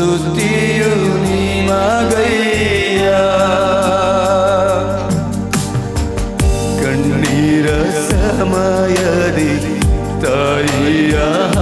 துத்தியும் நீ மகையா கண்ணீர சமயதி தாயியாக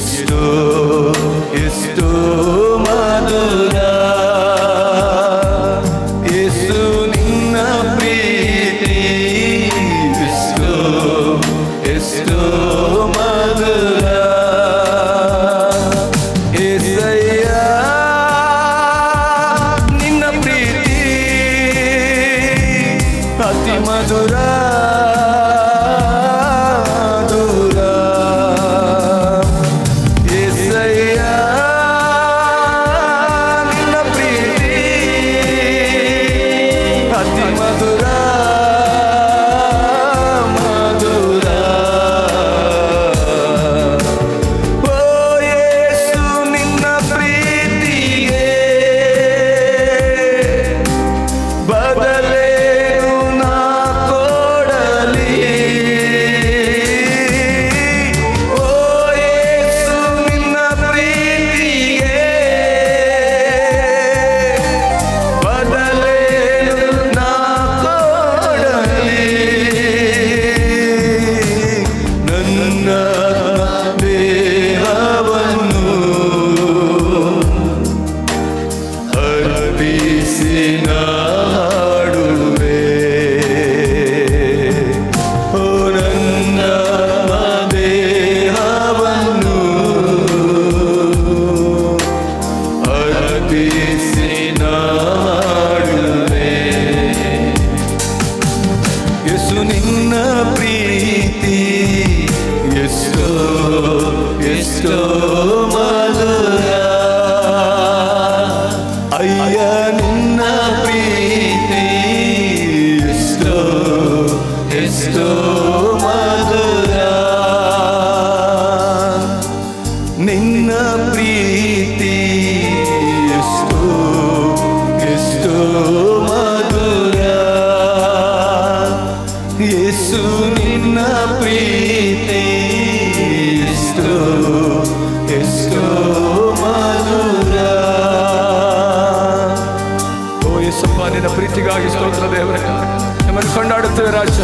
stood. అయ్యా నిన్న ప్రీతి ఎస్తో ఎస్తో మధురా. నిన్న ప్రీతి ఎస్తో ఎస్తో మధురా. యేసు నిన్న ప్రీతి ఎస్తో ದೇವರಿಗಾಗಿ ಸ್ತೋತ್ರ ದೇವರೇ ನಮ್ಮನ್ನು ಕೊಂಡಾಡುತ್ತೇವೆ ರಾಜ